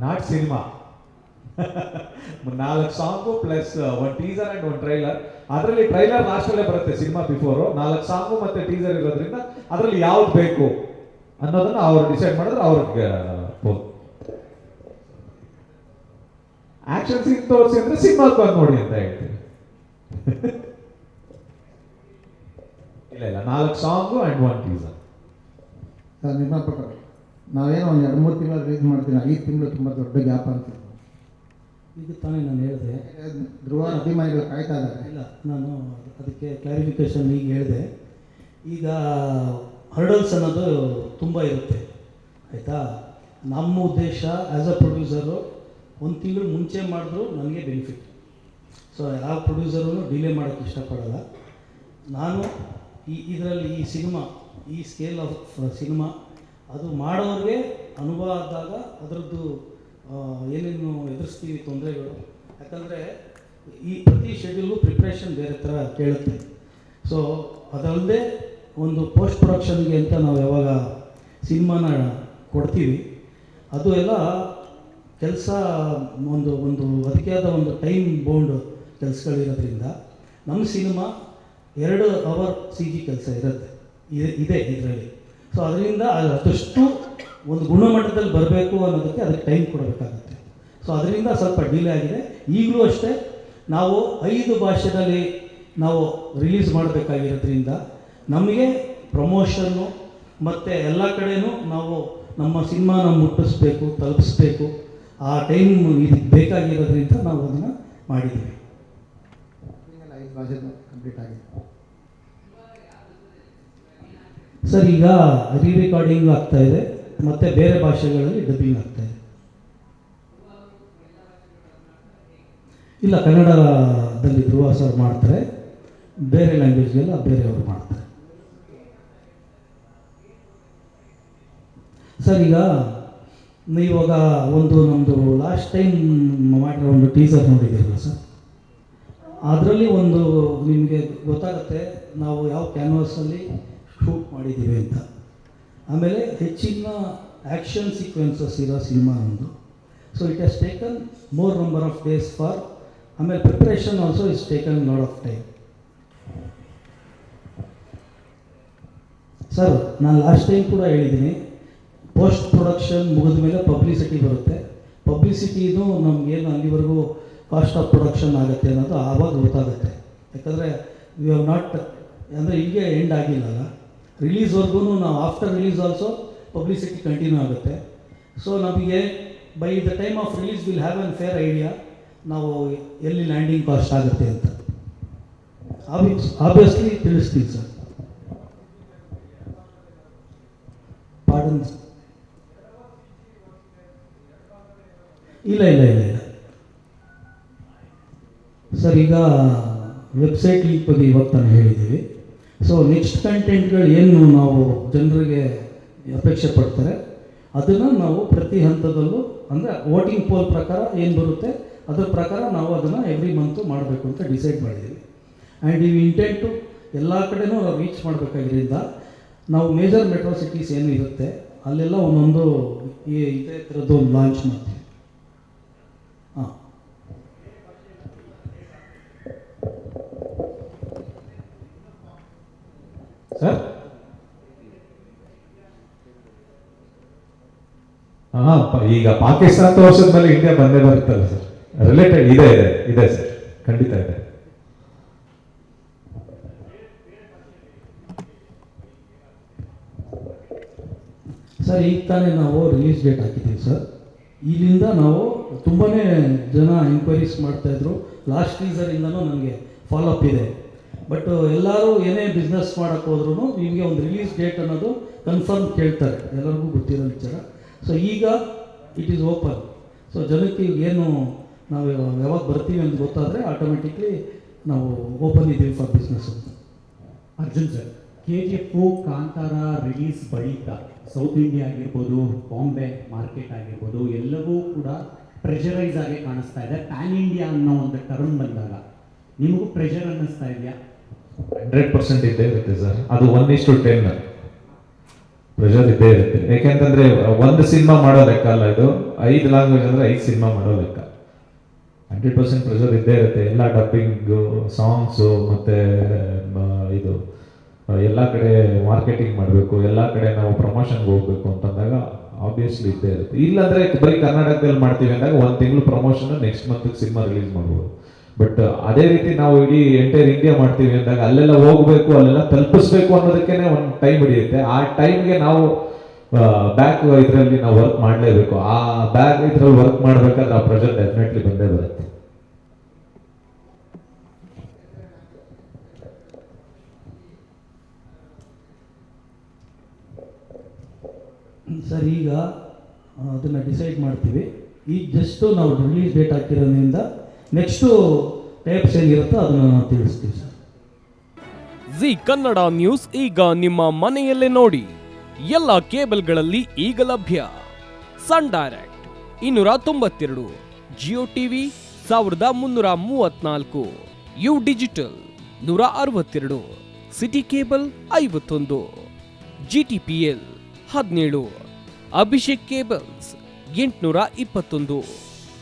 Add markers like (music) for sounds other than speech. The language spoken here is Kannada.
ನಾಟ್ ಸಿನಿಮಾ ನಾಲ್ಕು ಸಾಂಗು ಪ್ಲಸ್ ಒಂದು ಟೀಸರ್ ಅಂಡ್ ಒಂದು ಟ್ರೈಲರ್ ಅದರಲ್ಲಿ ಟ್ರೈಲರ್ ಲಾಸ್ಟಲ್ಲೇ ಬರುತ್ತೆ ಸಿನಿಮಾ ಬಿಫೋರು ನಾಲ್ಕು ಸಾಂಗು ಮತ್ತೆ ಟೀಸರ್ ಇರೋದ್ರಿಂದ ಅದರಲ್ಲಿ ಯಾವ್ದು ಬೇಕು ಅನ್ನೋದನ್ನ ಅವ್ರು ಡಿಸೈಡ್ ಮಾಡಿದ್ರೆ ಅವ್ರಿಗೆ ಆಕ್ಷನ್ ಸೀನ್ ತೋರಿಸಿ ಅಂದ್ರೆ ಸಿನಿಮಾಕ್ಕೆ ಬಂದು ನೋಡಿ ಅಂತ ಹೇಳ್ತೀವಿ (laughs) ಇಲ್ಲ ಇಲ್ಲ, ನಾಲ್ಕು ಸಾಂಗು ಅಂಡ್ ಒನ್ ಟೀಸರ್ ನಿಮ್ಮ ನಿರ್ಮಾಪಕರು ನಾವೇನೋ ಒಂದು ಎರಡು ಮೂರು ತಿಂಗಳು ರೈಸ್ ಮಾಡ್ತೀನಿ ಐದು ತಿಂಗಳು ತುಂಬ ದೊಡ್ಡ ಗ್ಯಾಪ್ ಅಂತ ಈಗ ತಾನೇ ನಾನು ಹೇಳಿದೆ. ಧ್ರುವ ಅಭಿಮಾನಿಗಳು ಕಾಯ್ತಾ ಇದ್ದಾರೆ. ಇಲ್ಲ ನಾನು ಅದಕ್ಕೆ ಕ್ಲಾರಿಫಿಕೇಶನ್ ಈಗ ಹೇಳಿದೆ. ಈಗ ಹರ್ಡಲ್ಸ್ ಅನ್ನೋದು ತುಂಬ ಇರುತ್ತೆ. ಆಯಿತಾ? ನಮ್ಮ ಉದ್ದೇಶ ಆ್ಯಸ್ ಅ ಪ್ರೊಡ್ಯೂಸರು ಒಂದು ತಿಂಗಳು ಮುಂಚೆ ಮಾಡಿದ್ರು ನನಗೆ ಬೆನಿಫಿಟ್ ಸೊ ಯಾವ ಪ್ರೊಡ್ಯೂಸರೂ ಡಿಲೇ ಮಾಡೋಕ್ಕೆ ಇಷ್ಟಪಡಲ್ಲ. ನಾನು ಈ ಇದರಲ್ಲಿ ಈ ಸಿನಿಮಾ ಈ ಸ್ಕೇಲ್ ಆಫ್ ಸಿನಿಮಾ ಅದು ಮಾಡೋರಿಗೆ ಅನುಭವ ಆದಾಗ ಅದರದ್ದು ಏನೇನು ಎದುರಿಸ್ತೀವಿ ತೊಂದರೆಗಳು. ಯಾಕಂದರೆ ಈ ಪ್ರತಿ ಶೆಡ್ಯೂಲು ಪ್ರಿಪ್ರೇಷನ್ ಬೇರೆ ಥರ ಕೇಳುತ್ತೆ. ಸೊ ಅದಲ್ಲದೆ ಒಂದು ಪೋಸ್ಟ್ ಪ್ರೊಡಕ್ಷನ್ಗೆ ಅಂತ ನಾವು ಯಾವಾಗ ಸಿನಿಮಾನ ಕೊಡ್ತೀವಿ, ಅದು ಎಲ್ಲ ಕೆಲಸ ಒಂದು ಒಂದು ಅದಕ್ಕೆ ಒಂದು ಟೈಮ್ ಬೌಂಡ್ ಕೆಲಸಗಳಿರೋದ್ರಿಂದ ನಮ್ಮ ಸಿನಿಮಾ ಎರಡು ಅವರ್ ಸಿ ಜಿ ಕೆಲಸ ಇರುತ್ತೆ. ಇದೆ ಇದರಲ್ಲಿ. ಸೊ ಅದರಿಂದ ಅದಷ್ಟು ಒಂದು ಗುಣಮಟ್ಟದಲ್ಲಿ ಬರಬೇಕು ಅನ್ನೋದಕ್ಕೆ ಅದಕ್ಕೆ ಟೈಮ್ ಕೊಡಬೇಕಾಗುತ್ತೆ. ಸೊ ಅದರಿಂದ ಸ್ವಲ್ಪ ಡಿಲೇ ಆಗಿದೆ. ಈಗಲೂ ಅಷ್ಟೇ ನಾವು ಐದು ಭಾಷೆಯಲ್ಲಿ ನಾವು ರಿಲೀಸ್ ಮಾಡಬೇಕಾಗಿರೋದ್ರಿಂದ ನಮಗೆ ಪ್ರಮೋಷನ್ನು ಮತ್ತು ಎಲ್ಲ ಕಡೆಯೂ ನಾವು ನಮ್ಮ ಸಿನಿಮಾನ ಮುಟ್ಟಿಸ್ಬೇಕು, ತಲುಪಿಸ್ಬೇಕು. ಆ ಟೈಮ್ ಇದಕ್ಕೆ ಬೇಕಾಗಿರೋದ್ರಿಂದ ನಾವು ಅದನ್ನು ಮಾಡಿದ್ದೀವಿ. ಐದು ಭಾಷೆ ಕಂಪ್ಲೀಟ್ ಆಗಿದೆ. ಸರ್ ಈಗ ರೀ ರೆಕಾರ್ಡಿಂಗ್ ಆಗ್ತಾ ಇದೆ. ಮತ್ತು ಬೇರೆ ಭಾಷೆಗಳಲ್ಲಿ ಡಬ್ಬಿಂಗ್ ಆಗ್ತಾ ಇದೆ. ಇಲ್ಲ ಕನ್ನಡದಲ್ಲಿ ಧ್ರುವ ಸರ್ ಮಾಡ್ತಾರೆ. ಬೇರೆ ಲ್ಯಾಂಗ್ವೇಜ್ಗೆಲ್ಲ ಬೇರೆಯವರು ಮಾಡ್ತಾರೆ. ಸರ್ ಈಗ ಇವಾಗ ಒಂದು ನಮ್ಮದು ಲಾಸ್ಟ್ ಟೈಮ್ ಮಾಡಿರೋ ಒಂದು ಟೀಸರ್ ನೋಡಿದ್ದೀರಲ್ಲ ಸರ್ ಅದರಲ್ಲಿ ಒಂದು ನಿಮಗೆ ಗೊತ್ತಾಗುತ್ತೆ, ನಾವು ಯಾವ ಕ್ಯಾನ್ವಾಸಲ್ಲಿ ಶೂಟ್ ಮಾಡಿದ್ದೀವಿ ಅಂತ. ಆಮೇಲೆ ಹೆಚ್ಚಿನ ಆ್ಯಕ್ಷನ್ ಸೀಕ್ವೆನ್ಸಸ್ ಇರೋ ಸಿನಿಮಾ ಒಂದು. So it has taken more number of days for ಆಮೇಲೆ preparation also is taken lot of time sir ನಾನು ಲಾಸ್ಟ್ ಟೈಮ್ ಕೂಡ ಹೇಳಿದ್ದೀನಿ. ಪೋಸ್ಟ್ ಪ್ರೊಡಕ್ಷನ್ ಮುಗಿದ ಮೇಲೆ ಪಬ್ಲಿಸಿಟಿ ಬರುತ್ತೆ. ಪಬ್ಲಿಸಿಟಿದು ನಮಗೇನು ಅಲ್ಲಿವರೆಗೂ ಕಾಸ್ಟ್ ಆಫ್ ಪ್ರೊಡಕ್ಷನ್ ಆಗುತ್ತೆ ಅನ್ನೋದು ಆವಾಗ ಗೊತ್ತಾಗುತ್ತೆ. ಯಾಕಂದರೆ ವಿ ಹ್ಯಾವ್ ನಾಟ್ ಅಂದರೆ ಹೀಗೆ ಎಂಡ್ ಆಗಿಲ್ಲಲ್ಲ ರಿಲೀಸ್ವರೆಗೂ ನಾವು after release also publicity continue ಆಗುತ್ತೆ. ಸೊ ನಮಗೆ by the time of release will have an fair idea ನಾವು ಎಲ್ಲಿ ಲ್ಯಾಂಡಿಂಗ್ ಕಾಸ್ಟ್ ಆಗುತ್ತೆ ಅಂತ. ಆಬ್ವಿಯಸ್ಲಿ ತಿಳಿಸ್ತೀವಿ ಸರ್ ಪಾರ್ಡನ್ ಇಲ್ಲ ಇಲ್ಲ ಇಲ್ಲ ಇಲ್ಲ. ಸರ್ ಈಗ ವೆಬ್ಸೈಟ್ ಲಿಂಕ್ ಬಗ್ಗೆ ಇವಾಗ ನಾನು ಹೇಳಿದ್ದೀವಿ. ಸೊ ನೆಕ್ಸ್ಟ್ ಕಂಟೆಂಟ್ಗಳು ಏನು ನಾವು ಜನರಿಗೆ ಅಪೇಕ್ಷೆ ಪಡ್ತಾರೆ, ಅದನ್ನು ನಾವು ಪ್ರತಿ ಹಂತದಲ್ಲೂ, ಅಂದರೆ ವೋಟಿಂಗ್ ಪೋಲ್ ಪ್ರಕಾರ ಏನು ಬರುತ್ತೆ, ಅದರ ಪ್ರಕಾರ ನಾವು ಅದನ್ನು ಎವ್ರಿ ಮಂತು ಮಾಡಬೇಕು ಅಂತ ಡಿಸೈಡ್ ಮಾಡಿದ್ದೀವಿ ಆ್ಯಂಡ್ ಈ ಇಂಟೆಂಟು ಎಲ್ಲ ಕಡೆನೂ ನಾವು ರೀಚ್ ಮಾಡಬೇಕಾಗಿದ್ದರಿಂದ ನಾವು ಮೇಜರ್ ಮೆಟ್ರೋ ಸಿಟೀಸ್ ಏನು ಇರುತ್ತೆ, ಅಲ್ಲೆಲ್ಲ ಒಂದೊಂದು ಈ ಇದೇ ಥರದ್ದು ಲಾಂಚ್ ಮಾಡ್ತೀವಿ. ಹಾಂ ಸರ್ ಹಾ ಪ- ಈಗ ಪಾಕಿಸ್ತಾನ ವರ್ಷದ ಮೇಲೆ ಇಂಡಿಯಾ ಬಂದೇ ಬರುತ್ತಲ್ಲ ಸರ್. ರಿಲೇಟೆಡ್ ಇದೆ ಇದೆ ಇದೆ ಸರ್. ಖಂಡಿತ ಇದೆ. ಸರ್, ಈಗ ತಾನೇ ನಾವು ರಿಲೀಸ್ ಡೇಟ್ ಹಾಕಿದ್ದೀವಿ ಸರ್. ಇಲ್ಲಿಂದ ನಾವು ತುಂಬಾ ಜನ ಎಂಕ್ವೈರೀಸ್ ಮಾಡ್ತಾಯಿದ್ರು ಲಾಸ್ಟ್ ಟೀಸರಿಂದನೂ ನನಗೆ ಫಾಲೋ ಅಪ್ ಇದೆ. ಬಟ್ ಎಲ್ಲರೂ ಏನೇ ಬಿಸ್ನೆಸ್ ಮಾಡೋಕ್ಕೆ ಹೋದ್ರೂ ನಿಮಗೆ ಒಂದು ರಿಲೀಸ್ ಡೇಟ್ ಅನ್ನೋದು ಕನ್ಫರ್ಮ್ ಕೇಳ್ತಾರೆ. ಎಲ್ಲರಿಗೂ ಗೊತ್ತಿರೋ ವಿಚಾರ. ಸೊ ಈಗ ಇಟ್ ಈಸ್ ಓಪನ್ ಸೊ ಜನಕ್ಕೆ ಏನು ನಾವು ಯಾವಾಗ ಬರ್ತೀವಿ ಅಂತ ಗೊತ್ತಾದರೆ ಆಟೋಮೆಟಿಕ್ಲಿ ನಾವು ಓಪನ್ ಇದ್ದೀವಿ ಫಾರ್ ಬಿಸ್ನೆಸ್ ಅಂತ. Arjun sir K G F Kantara release ಬಳಿಕ ಸೌತ್ ಇಂಡಿಯಾ ಆಗಿರ್ಬೋದು ಬಾಂಬೆ ಮಾರ್ಕೆಟ್ ಆಗಿರ್ಬೋದು, ಎಲ್ಲವೂ ಕೂಡ ಪ್ರೆಷರೈಸ್ ಆಗಿ ಕಾಣಿಸ್ತಾ ಇದೆ. ಪ್ಯಾನ್ ಇಂಡಿಯಾ ಅನ್ನೋ ಒಂದು ಟರ್ಮ್ ಬಂದಾಗ ನಿಮಗೂ ಪ್ರೆಷರ್ ಅನ್ನಿಸ್ತಾ ಇದೆಯಾ? ಹಂಡ್ರೆಡ್ ಪರ್ಸೆಂಟ್ ಇದ್ದೇ ಇರುತ್ತೆ ಸರ್. ಅದು one is to ten pressure ಇದ್ದೇ ಇರುತ್ತೆ. ಯಾಕೆಂತಂದ್ರೆ ಒಂದು ಸಿನಿಮಾ ಮಾಡೋ ಲೆಕ್ಕ ಅಲ್ಲ ಇದು. ಐದು ಲ್ಯಾಂಗ್ವೇಜ್ ಅಂದ್ರೆ ಐದು ಸಿನಿಮಾ ಮಾಡೋ ಲೆಕ್ಕ. ಹಂಡ್ರೆಡ್ ಪರ್ಸೆಂಟ್ ಪ್ರೆಷರ್ ಇದ್ದೇ ಇರುತ್ತೆ. ಎಲ್ಲ ಡಬ್ಬಿಂಗು ಸಾಂಗ್ಸು ಮತ್ತೆ ಇದು, ಎಲ್ಲ ಕಡೆ ಮಾರ್ಕೆಟಿಂಗ್ ಮಾಡಬೇಕು. ಎಲ್ಲ ಕಡೆ ನಾವು ಪ್ರಮೋಷನ್ಗೆ ಹೋಗ್ಬೇಕು ಅಂತಂದಾಗ ಆಬ್ವಿಯಸ್ಲಿ ಇದ್ದೇ ಇರುತ್ತೆ. ಇಲ್ಲಾಂದ್ರೆ ಬರೀ ಕರ್ನಾಟಕದಲ್ಲಿ ಮಾಡ್ತೀವಿ ಅಂದಾಗ ಒಂದು ತಿಂಗಳು promotion next month cinema release ಮಾಡ್ಬೋದು. ಬಟ್ ಅದೇ ರೀತಿ ನಾವು ಇಡೀ ಎಂಟೈರ್ ಇಂಡಿಯಾ ಮಾಡ್ತೀವಿ ಅಂದಾಗ ಅಲ್ಲೆಲ್ಲ ಹೋಗ್ಬೇಕು, ಅಲ್ಲೆಲ್ಲ ತಲುಪಿಸ್ಬೇಕು ಅನ್ನೋದಕ್ಕೇನೆ ಒಂದು ಟೈಮ್ ಹಿಡಿಯುತ್ತೆ. ಆ ಟೈಮ್ಗೆ ನಾವು ಬ್ಯಾಕ್ ಇದರಲ್ಲಿ ನಾವು ವರ್ಕ್ ಮಾಡಲೇಬೇಕು. ಆ ಬ್ಯಾಕ್ ಇದ್ರಲ್ಲಿ ವರ್ಕ್ ಮಾಡಬೇಕಾದ್ರೆ ಆ ಪ್ರೆಷರ್ ಡೆಫಿನೆಟ್ಲಿ ಬಂದೇ ಬರುತ್ತೆ. ಸರ್, ಈಗ ಅದನ್ನು ಡಿಸೈಡ್ ಮಾಡ್ತೀವಿ. ಈಗ ಜಸ್ಟು ನಾವು ರಿಲೀಸ್ ಡೇಟ್ ಹಾಕಿರೋದ್ರಿಂದ ನೆಕ್ಸ್ಟು ಟೈಪ್ಸ್ ಏನಿರುತ್ತೋ ಅದನ್ನು ನಾವು ತಿಳಿಸ್ತೀವಿ ಸರ್. ಜಿ ಕನ್ನಡ ನ್ಯೂಸ್ ಈಗ ನಿಮ್ಮ ಮನೆಯಲ್ಲೇ ನೋಡಿ. ಎಲ್ಲ ಕೇಬಲ್ಗಳಲ್ಲಿ ಈಗ ಲಭ್ಯ. ಸನ್ ಡೈರೆಕ್ಟ್ ಇನ್ನೂರ ತೊಂಬತ್ತೆರಡು, ಜಿಯೋ ಟಿವಿ ಸಾವಿರದ ಮುನ್ನೂರ ಮೂವತ್ನಾಲ್ಕು, ಯು ಡಿಜಿಟಲ್ ನೂರ ಅರವತ್ತೆರಡು, ಸಿಟಿ ಕೇಬಲ್ ಐವತ್ತೊಂದು ಜಿ ಟಿ ಪಿ ಎಲ್ ಹದಿನೇಳು, ಅಭಿಷೇಕ್ ಕೇಬಲ್ಸ್ ಎಂಟುನೂರ ಇಪ್ಪತ್ತೊಂದು.